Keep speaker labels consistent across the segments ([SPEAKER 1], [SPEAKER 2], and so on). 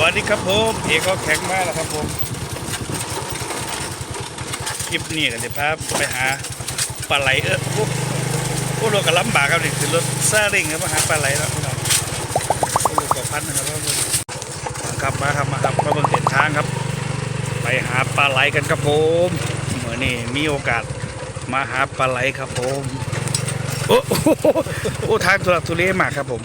[SPEAKER 1] วัสดีครับผมเอกก็แข็งมากแล้วครับผมคลิปนี้ก็จะพาไปหาปลาไหลเออโอ้โอ้รถก็ลำบากครับนี่คือรถซาเร่งครับมาหาปลาไหลแล้วพี่น้องโอ้รถกว่าพันนะครับครับมาครับมาครับมาเบิ่งเส้นทางครับ ไปหาปลาไหลกันครับผมเมื่อนี้มีโอกาสมาหาปลาไหลครับผมโอ้โหทางทุลักทุเลมากครับผม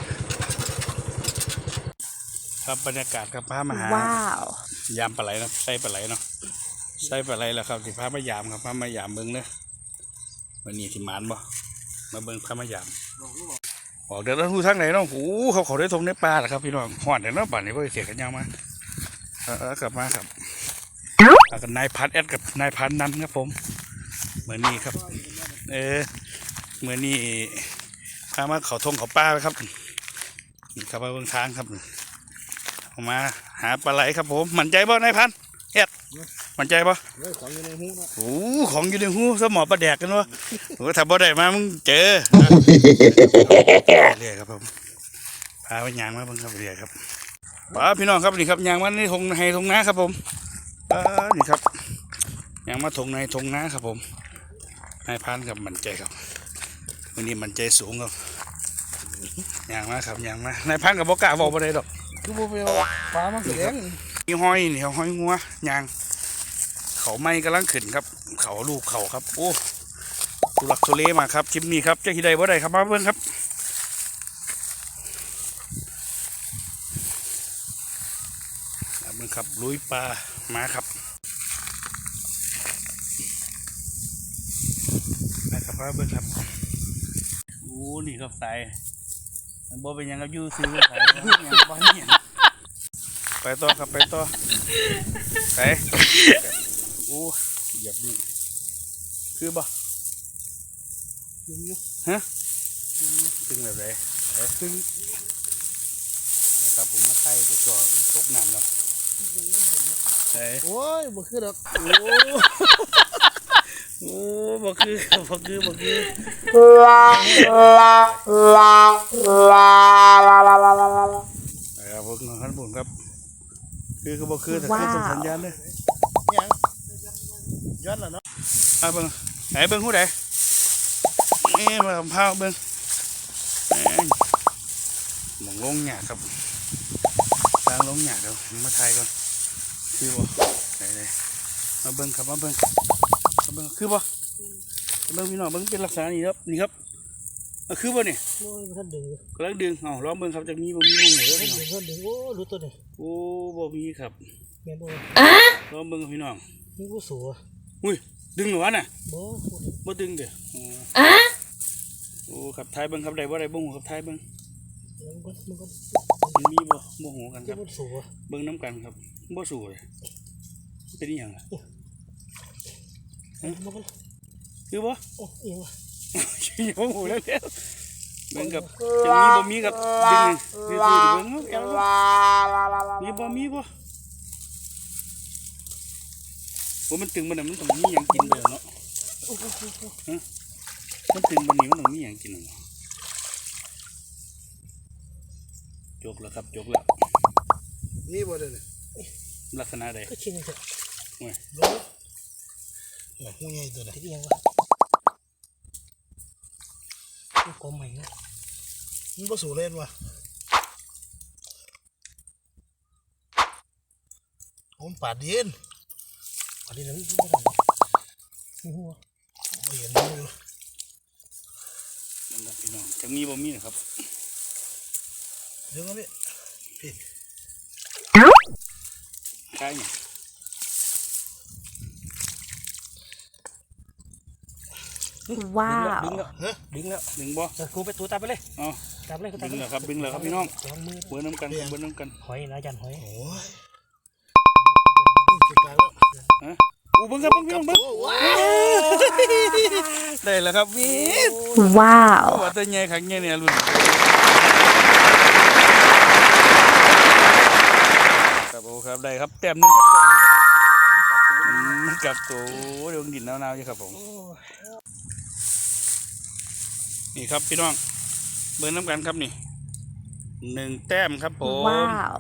[SPEAKER 1] ครับบรรยากาศครับพามาหา
[SPEAKER 2] ว้าว
[SPEAKER 1] ยามปลาไหลเนาะใส่ปลาไหลเนาะใส่ปลาไหลแล้วครับที่พามายามครับพามายามเบิ้งเนาะวันนี้ที่หมานบ่มาเบิ้งพามายามออกเดินแล้วทูทางไหนเนาะโอ้โหเขาเขาได้ทงได้ปลาเหรอครับ พี่น้องหอดเดี๋ยวเนาะป่านนี้เพิ่งเสียกันยังมาเออเออกลับมาครับแล้วกับนายพันแอดกับนายพันนันครับผมเหมือนนี้ครับ เออเหมือนนี้พามาเขาทงเขาป้าครับนี่ครับมาเบิ้งทางครับออก มาหาปลาไหลครับผมมั่นใจบ่นายพันธุ์เอ็ดมั่นใจบ่
[SPEAKER 3] เฮ้ยของอยู่ในหูเนาะ
[SPEAKER 1] โอ้ของอยู่ในหูสมอปลาแดกกันวะโอ้ถ้าบ่ได้มามึงเจอเรียกครับผมพาไปยางมาเบิ่งครับเรียกครับป้าพี่น้องครับนี่ครับยางมาในทงให้ทงนาครับผมป้านี่ครับยางมาทงในทงนาครับผมนายพันธุ์ครับมั่นใจครับวันนี้มั่นใจสูงครับยางมาครับยางมานายพันธุ์กับบ่กล้าบอกบ่ได้ดอก
[SPEAKER 3] คือบ่ไปเอาปลามาแสดง
[SPEAKER 1] นี่ห้อยนี่ห้อยงัวยาง เขาไม่กำลังขึ้นครับ เขาลูกเขาครับ โอ้ทุลักทุเลมาครับคลิปนี้ครับเจ้าที่ใดบ่ได้ครับมาเบิ่งครับมาเบิ่งครับลุยปลามาครับมาครับมาเบิ่งครับโอ้นี่ครับสาย บ่เป็นหยังครับอยู่ซื้อสายบ่เป็นหยังบ่เห็นไปต่อครับไปต่อไปโอ้เหยียบนี่คือบ่
[SPEAKER 3] ยิงอยู่
[SPEAKER 1] ตึงแบบไหนไปตึงนะครับผมมาไทยไปจ่อเป็นตกน้ำแล้วไป
[SPEAKER 3] โอ้ยบ่คือดอก
[SPEAKER 1] โอ้โอ้บ่ คือบ่คือบ่คือไปครับพวกน้องขันบุญครับ คือคือบ่คือแต่คือส่งสัญญาณเลย
[SPEAKER 3] หยังย้อนแล้วเนาะ
[SPEAKER 1] มาเบิ่งไหนเบิ่งหูใดนี่มาพาเบิ่งแหม่หมองลงหยาครับทางลงหยาเดี๋ยวมาถ่ายก่อนคือบ่ไหนไหนมาเบิ่งครับมาเบิ่งมาเบิ่งคือบ่มา เบิ่งพี่น้องเบิ่งเป็นลักษณะนี้ครับนี่ครับอะคือบ่เนี่ย
[SPEAKER 3] โอ้ยท่านดึง
[SPEAKER 1] กำลังดึงเอาลองเบิ่งครับจะมีบ่มีบ่หมูเด้อ
[SPEAKER 3] ท่าน
[SPEAKER 1] พี่น้อง
[SPEAKER 3] ดึงท่านดึงโอ้รู้ตัวนี่
[SPEAKER 1] โอ้บ่มีครับ
[SPEAKER 3] แม่นบ่
[SPEAKER 1] ลองเบิ่งครับพี่น้อง
[SPEAKER 3] มีผู้สูง
[SPEAKER 1] อุ้ยดึงเหรอวะน่ะ
[SPEAKER 3] บ่
[SPEAKER 1] บ่ดึงเด้อโอ้โอ้ครับทายเบิ่งครับได้บ่ได้บ่หูครับทายเบิ่ง
[SPEAKER 3] มันก็มันก็
[SPEAKER 1] มันมีบ่บ่หูกันค
[SPEAKER 3] ที่
[SPEAKER 1] รับ
[SPEAKER 3] มันสูง
[SPEAKER 1] เบิ่งน้ำกันครับบ่สู้เลยเป็นอีหยังล่ะ
[SPEAKER 3] มันก็
[SPEAKER 1] คือบ่
[SPEAKER 3] โอ้เอียงว่ะ
[SPEAKER 1] ยังบ่หูแล้วเด้อเบิ่งกับจะมีบ่มีกับดึงคือสิเบิ่งเอาเอามีบ่มีบ่บ่มันตึงมันน่ะมันต้องมีหยังกินเด้อเนาะ
[SPEAKER 3] โอ้โห
[SPEAKER 1] มันตึงมันนี่มันต้องมีหยังกินเนาะจกแล้วครับจกแล้ว
[SPEAKER 3] นี่บ่ได้เลย
[SPEAKER 1] ลักษณะใด
[SPEAKER 3] ก็ชิงเถอะ
[SPEAKER 1] โอ้ย
[SPEAKER 3] บ่โอ้หูใหญ่ตัวนี้เอียงว่ะ ก็ใหม่เนาะมันบ่สูเล่นว่ะผมปาดดินปาดดินแล้วมันบ่ได้นี่หัวบ่เห็นมันอยู่
[SPEAKER 1] นั่นล่ะพี่น้องจะมีบ่มีนะครับ
[SPEAKER 3] เดี๋ยวก็พี่พี่
[SPEAKER 1] ใช่เนี่ย
[SPEAKER 2] ว้าว
[SPEAKER 1] ดึงแล้ว
[SPEAKER 3] ฮะ
[SPEAKER 1] ดึงแล้วดึงบ่
[SPEAKER 3] เออกูไปถูตามไปเลย
[SPEAKER 1] อ๋อ
[SPEAKER 3] ตามไปเลยกูตาม
[SPEAKER 1] ดึ
[SPEAKER 3] ไป
[SPEAKER 1] ง
[SPEAKER 3] เล
[SPEAKER 1] แล้
[SPEAKER 3] ยว
[SPEAKER 1] ครับดึงแล้วครับพี่น้อง
[SPEAKER 3] สองมือ
[SPEAKER 1] เบิ้น้ำกันเบิ้น้ำกัน
[SPEAKER 3] หอยนะจันหอย
[SPEAKER 4] โอ้ย
[SPEAKER 3] จุดตายแล้ว
[SPEAKER 1] ฮะอู้เบิ้งครับเบิ้งพี่น้องเบิ้งได้แล้วครับวีด
[SPEAKER 2] ว้าว
[SPEAKER 1] ว่าแต่ใหญ่ขังใหญ่เนี่ยรุ่นครับโอ้ครับได้ครับแต้มหนึงครับอืมกับตัวเดี๋ยวดินหนาวๆอยู่ครับผม นี่ครับพี่น้องเบิ้งน้ำกันครับนี่หนึ่งแต้มครับผม
[SPEAKER 2] ว้าว